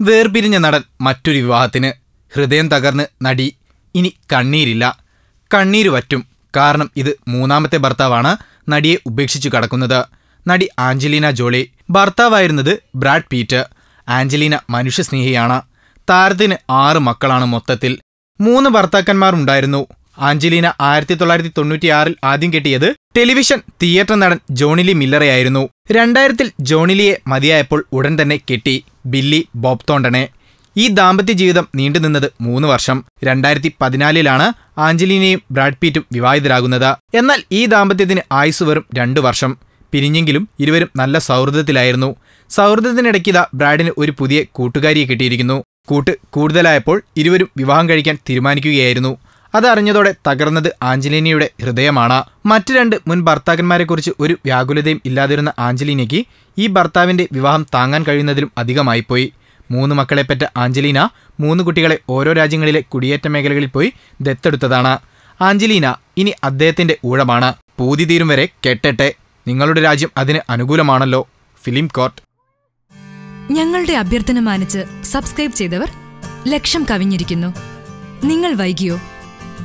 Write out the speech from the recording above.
വേർപിരിഞ്ഞ നടൻ മറ്റൊരു വിവാഹത്തിന് ഹൃദയം തകർന്ന് നടി ഇനി കണ്ണീരില്ല. കണ്ണീര് വറ്റും. കാരണം ഇത് മൂന്നാമത്തെ ഭർത്താവാണ് നടിയെ ഉപേക്ഷിച്ചു കടക്കുന്നത്. നടി ആഞ്ചലീന ജോളി. ഭർത്താവായിരുന്നത് ബ്രാഡ് പീറ്റ്. ആഞ്ചലീന മനുഷ്യസ്നേഹിയാണ്. താരത്തിന് ആറ് മക്കളാണ് മൊത്തത്തിൽ. മൂന്ന് ഭർത്താക്കന്മാർ ഉണ്ടായിരുന്നു. ആഞ്ചലീന ആയിരത്തി തൊള്ളായിരത്തി തൊണ്ണൂറ്റിയാറിൽ ആദ്യം കെട്ടിയത് ടെലിവിഷൻ തിയേറ്റർ നടൻ ജോണിലി മില്ലറെയായിരുന്നു. രണ്ടായിരത്തിൽ ജോണിലിയെ മതിയായപ്പോൾ ഉടൻ തന്നെ കെട്ടി ബില്ലി ബോബ് തോണ്ടനെ ഈ ദാമ്പത്യ ജീവിതം നീണ്ടുനിന്നത് മൂന്ന് വർഷം. രണ്ടായിരത്തി പതിനാലിലാണ് ആഞ്ചലീനയും ബ്രാഡ് പീറ്റും വിവാഹിതരാകുന്നത്. എന്നാൽ ഈ ദാമ്പത്യത്തിന് ആയുസ് വെറും രണ്ടു വർഷം. പിരിഞ്ഞെങ്കിലും ഇരുവരും നല്ല സൗഹൃദത്തിലായിരുന്നു. സൗഹൃദത്തിനിടയ്ക്കിത ബ്രാഡിന് ഒരു പുതിയ കൂട്ടുകാരിയെ കിട്ടിയിരിക്കുന്നു. കൂട്ട് കൂടുതലായപ്പോൾ ഇരുവരും വിവാഹം കഴിക്കാൻ തീരുമാനിക്കുകയായിരുന്നു. അതറിഞ്ഞതോടെ തകർന്നത് ആഞ്ചലീനയുടെ ഹൃദയമാണ്. മറ്റു രണ്ട് മുൻ ഭർത്താക്കന്മാരെക്കുറിച്ച് ഒരു വ്യാകുലതയും ഇല്ലാതിരുന്ന ആഞ്ചലിനയ്ക്ക് ഈ ഭർത്താവിന്റെ വിവാഹം താങ്ങാൻ കഴിയുന്നതിലും അധികമായിപ്പോയി. മൂന്ന് മക്കളെപ്പറ്റ ആഞ്ചലീന മൂന്ന് കുട്ടികളെ ഓരോ രാജ്യങ്ങളിലെ കുടിയേറ്റ മേഖലകളിൽ പോയി ദത്തെടുത്തതാണ്. ആഞ്ചലീന ഇനി അദ്ദേഹത്തിന്റെ ഊഴമാണ്. പൂതി തീരും വരെ കെട്ടട്ടെ. നിങ്ങളുടെ രാജ്യം അതിന് അനുകൂലമാണല്ലോ. Film court. ഞങ്ങളുടെ അഭ്യർത്ഥന മാനിച്ച് സബ്സ്ക്രൈബ് ചെയ്തവർ ലക്ഷം കവിഞ്ഞിരിക്കുന്നു. നിങ്ങൾ വൈകിയോ?